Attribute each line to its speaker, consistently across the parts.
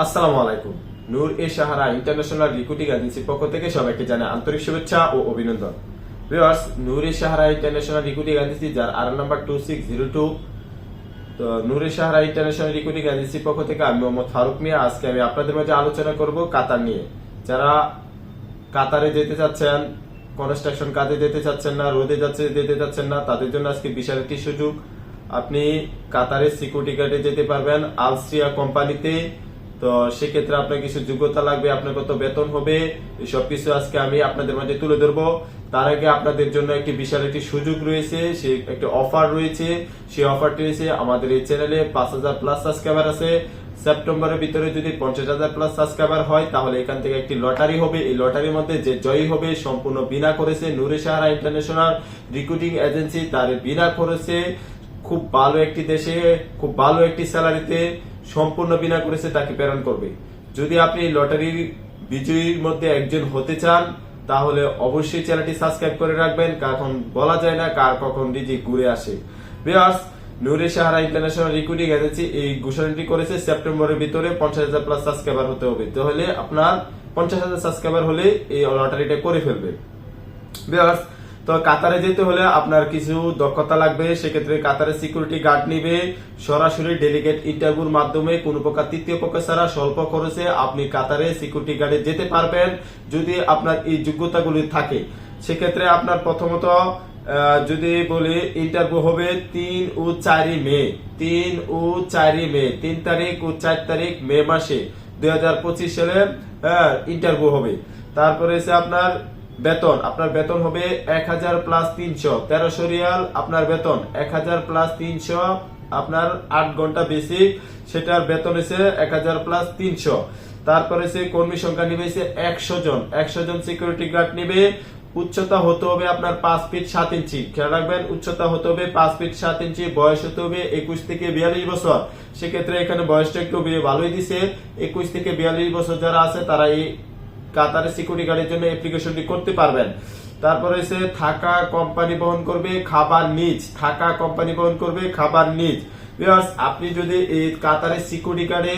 Speaker 1: আসসালামু আলাইকুম। নূর এ Sahara international recruiting এজেন্সির পক্ষ থেকে সবাইকে জানাই আন্তরিক শুভেচ্ছা ও অভিনন্দন। Viewers, Noor e Sahara international recruiting agency, যার আর number two six zero two তো নূর এ সাহারা ইন্টারন্যাশনাল রিক্রুটিং এজেন্সির পক্ষ থেকে আমি মোহাম্মদ ফারুক মিয়া। আজকে আমি আপনাদের মাঝে আলোচনা করব কাতার নিয়ে। যারা কাতারে যেতে চাচ্ছেন কনস্ট্রাকশন কাজে যেতে চাচ্ছেন না, রোদে যাচ্ছে, যেতে চাচ্ছেন না, তাদের জন্য আজকে বিশাল একটি সুযোগ। আপনি কাতারের সিকিউরিটি গার্ডে যেতে পারবেন। আলস্ট্রিয়া কোম্পানিতে তো সেক্ষেত্রে আপনার কিছু যোগ্যতা লাগবে, আপনার কত বেতন হবে সবকিছু আজকে আমি আপনাদের মাঝে তুলে ধরবো। তার আগে আপনাদের জন্য একটি বিশাল একটি সুযোগ রয়েছে, সে একটি অফার রয়েছে। সেই অফারটি রয়েছে আমাদের এই চ্যানেলে পাঁচ হাজার প্লাস সাবস্ক্রাইবার আছে। সেপ্টেম্বরের ভিতরে যদি পঞ্চাশ হাজার প্লাস সাবস্ক্রাইবার হয়, তাহলে এখান থেকে একটি লটারি হবে। এই লটারির মধ্যে যে জয়ী হবে, সম্পূর্ণ বিনা করেছে নুরে সাহারা ইন্টারন্যাশনাল রিক্রুটিং এজেন্সি তার বিনা করেছে খুব ভালো একটি দেশে, খুব ভালো একটি স্যালারিতে সম্পূর্ণ বিনা করেছে তাকে প্রেরণ করবে। যদি আপনি লটারির বিজয়ীর মধ্যে একজন হতে চান, তাহলে অবশ্যই চ্যানেলটি সাবস্ক্রাইব করে রাখবেন। কারণ বলা যায় না কার কখন রিজি ঘুরে আসে। বিয়াস নুরে সাহারা ইন্টারন্যাশনাল রিক্রুটিং এজেন্সি এই ঘোষণাটি করেছে সেপ্টেম্বরের ভিতরে পঞ্চাশ হাজার প্লাস সাবস্ক্রাইবার হতে হবে। তাহলে আপনার পঞ্চাশ হাজার সাবস্ক্রাইবার হলে এই লটারিটা করে ফেলবে। বিয়াস তো কাতারে যেতে হলে আপনার কিছু দক্ষতা লাগবে। সেক্ষেত্রে কাতারে সিকিউরিটি গার্ড নিবে। সরাসরি ডেলিগেট ইন্টারভিউর মাধ্যমে কোনো প্রকার তৃতীয় পক্ষ ছাড়া স্বল্প খরচে আপনি কাতারে সিকিউরিটি গার্ডে যেতে পারবেন, যদি আপনার এই যোগ্যতাগুলি থাকে। সেক্ষেত্রে আপনার প্রথমত যদি বলি ইন্টারভিউ হবে তিন ও চারই মে, তিন ও চারই মে, তিন তারিখ ও চার তারিখ মে মাসে দুই হাজার পঁচিশ সালে ইন্টারভিউ হবে। তারপরে আপনার বেতন, আপনার বেতন হবে এক হাজার প্লাস তিনশো। তেরোশো রিয়াল, আপনার বেতন এক হাজার প্লাস তিনশো, আপনার আট ঘণ্টা বেসিক সেটার বেতন এসে এক হাজার প্লাস তিনশো। তারপরে সে কর্মী সংখ্যা নিবে একশো জন। একশো জন সিকিউরিটি গার্ড নিবে। উচ্চতা হতে হবে আপনার পাঁচ ফিট সাত ইঞ্চি। খেয়াল রাখবেন, উচ্চতা হতে হবে পাঁচ ফিট সাত ইঞ্চি, বয়স হতে হবে একুশ থেকে বিয়াল্লিশ বছর। সেক্ষেত্রে এখানে বয়সটা একটু ভালোই দিছে। একুশ থেকে বিয়াল্লিশ বছর যারা আছে, তারা এই কাতারে সিকিউরিটি গার্ডের জন্য অ্যাপ্লিকেশনটি করতে পারবেন। তারপরে এসে থাকা কোম্পানি বহন করবে খাবার নিজ। থাকা কোম্পানি বহন করবে খাবার নিজ। Viewers, আপনি যদি এই কাতারে সিকিউরিটি গার্ডে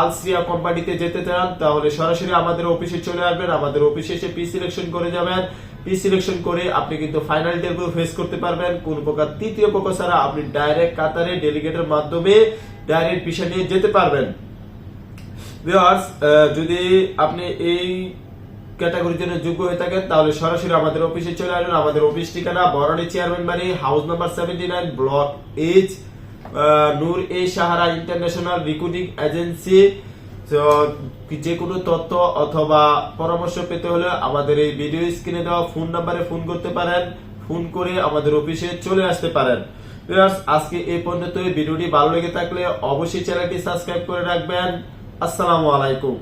Speaker 1: আলসিয়া কোম্পানিতে যেতে চান তাহলে সরাসরি আমাদের অফিসে চলে আসবেন। আমাদের অফিসে এসে পি সিলেকশন করে যাবেন। পি সিলেকশন করে আপনি কিন্তু ফাইনাল ইন্টারভিউ ফেস করতে পারবেন। কোন প্রকার তৃতীয় পক্ষ ছাড়া আপনি ডাইরেক্ট কাতারে ডেলিগেটের মাধ্যমে ডাইরেক্ট ভিসা নিয়ে যেতে পারবেন। ভিউয়ার্স যদি আপনি এই ক্যাটাগরির জন্য যোগ্য হয়ে থাকেন, তাহলে সরাসরি আমাদের অফিসে চলে আসুন। আমাদের অফিস ঠিকানা বরানি চেয়ারম্যান বাড়ি house number seventy nine block H Noor e Sahara international recruiting agency যে কোনো তথ্য অথবা পরামর্শ পেতে হলে আমাদের এই ভিডিও স্ক্রিনে দেওয়া ফোন নাম্বারে ফোন করতে পারেন। ফোন করে আমাদের অফিসে চলে আসতে পারেন। আজকে এই পর্যন্ত ভিডিওটি ভালো লেগে থাকলে অবশ্যই চ্যানেলটি সাবস্ক্রাইব করে রাখবেন। আসসালামু আলাইকুম।